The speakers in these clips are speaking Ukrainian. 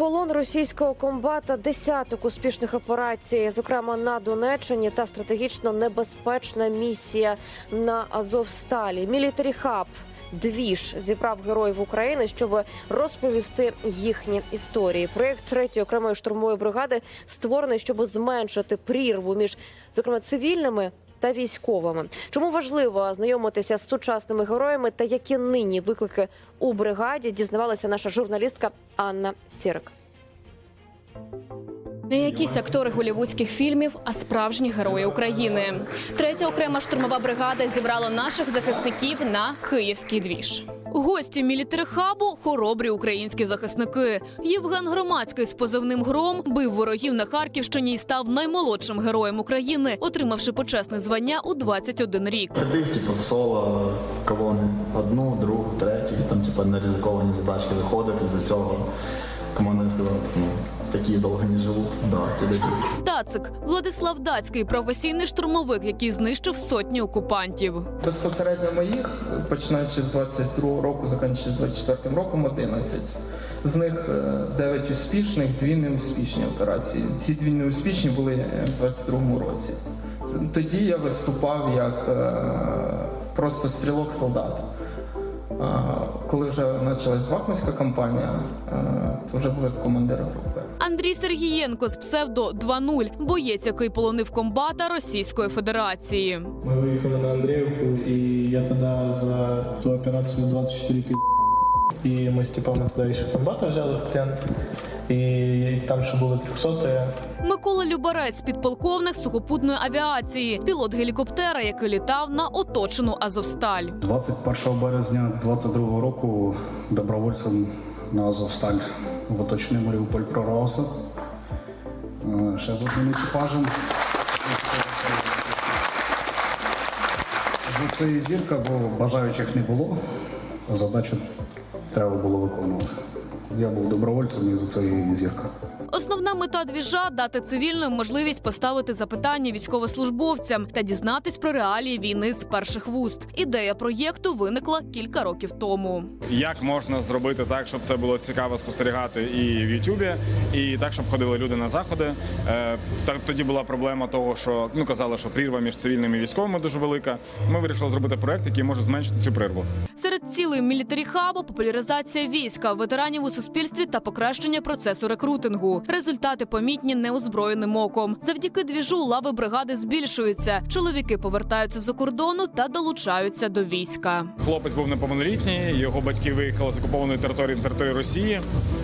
полон російського комбата десяток успішних операцій, зокрема на Донеччині, та стратегічно небезпечна місія на Азовсталі. Мілітарі хаб Двіж зібрав героїв України, щоб розповісти їхні історії. Проєкт третьої окремої штурмової бригади створений, щоб зменшити прірву між зокрема цивільними та військовими. Чому важливо знайомитися з сучасними героями та які нині виклики у бригаді, дізнавалася наша журналістка Анна Сірик. Не якісь актори голівудських фільмів, а справжні герої України. Третя окрема штурмова бригада зібрала наших захисників на київський двіж. Гості мілітархабу – хоробрі українські захисники. Євген Громадський з позивним гром бив ворогів на Харківщині і став наймолодшим героєм України, отримавши почесне звання у 21 рік. Прибіг, типу, в соло колони. Одну, другу, третю, там, типу, на ризиковані задачки виходив, і за цього командир сказав, ну, такі довго не живуть, да, ти. Дацик Владислав Дацький – професійний штурмовик, який знищив сотні окупантів. Безпосередньо моїх, починаючи з 22 року, закінчуючи 24 роком, 11. З них 9 успішних, дві неуспішні операції. Ці дві неуспішні були е, в 22 році. Тоді я виступав як е, просто стрілок-солдат. А Коли вже почалась Бахмутська кампанія, е, то вже були командири командир групи. Андрій Сергієнко з псевдо 2.0 – боєць, який полонив комбата Російської Федерації. Ми виїхали на Андріївку, і я тоді за ту операцію 24 під... І ми з типами туди ще комбата взяли в плен. І там ще були 300 Микола Любарець – підполковник сухопутної авіації, пілот гелікоптера, який літав на оточену Азовсталь. 21 березня 22 року добровольцем на Азовсталь в оточений Маріуполь прорвався. Е, Ще з одним екіпажем. За це і зірка, бо бажаючих не було. Задачу треба було виконувати. Я був добровольцем і за це і зірка. Основна мета двіжа – дати цивільним можливість поставити запитання військовослужбовцям та дізнатись про реалії війни з перших вуст. Ідея проєкту виникла кілька років тому. як можна зробити так, щоб це було цікаво спостерігати і в Ютубі, і так, щоб ходили люди на заходи. Е, та тоді була проблема того, що ну казали, що прірва між цивільними і військовими дуже велика. Ми вирішили зробити проект, який може зменшити цю прірву. Серед цілей мілітарі хабу популяризація війська, ветеранів у суспільстві та покращення процесу рекрутингу. Результати помітні неозброєним оком. Завдяки двіжу лави бригади збільшуються. Чоловіки повертаються за кордону та долучаються до війська. Хлопець був неповнолітній, його батьки виїхали з окупованої території на територію Росії,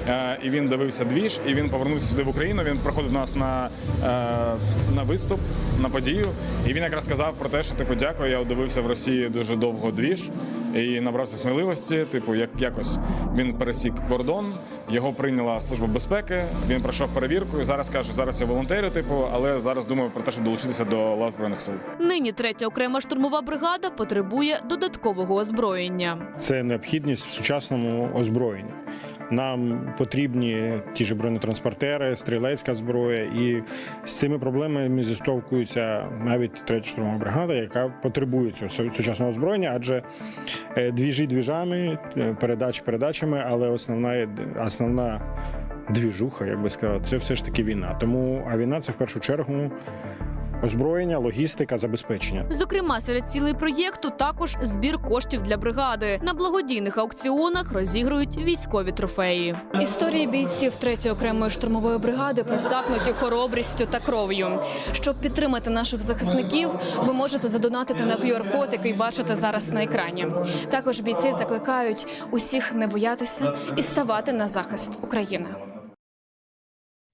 е, і він дивився двіж, і він повернувся сюди в Україну. Він приходив нас на, е, на виступ, на подію. І він якраз сказав про те, що типу, дякую, я дивився в Росії дуже довго двіж і набрався сміливості. Типу, як якось він пересік кордон, його прийняла служба безпеки. Він пройшов перевірку і зараз каже, зараз я волонтерю, типу, але зараз думаю про те, щоб долучитися до лав збройних сил. Нині третя окрема штурмова бригада потребує додаткового озброєння. це необхідність в сучасному озброєнні. Нам потрібні ті ж бронетранспортери, стрілецька зброя, і з цими проблемами зіштовхується навіть третя штурмова бригада, яка потребує цього сучасного озброєння, адже е, двіжі двіжами, е, передачі передачами, але основна основна двіжуха, як би сказати, це все ж таки війна. Тому а війна це в першу чергу озброєння, логістика, забезпечення. Зокрема, серед цілей проєкту також збір коштів для бригади. На благодійних аукціонах розігрують військові трофеї. Історії бійців 3-ї окремої штурмової бригади просякнуті хоробрістю та кров'ю. Щоб підтримати наших захисників, ви можете задонатити на QR-код, який бачите зараз на екрані. Також бійці закликають усіх не боятися і ставати на захист України.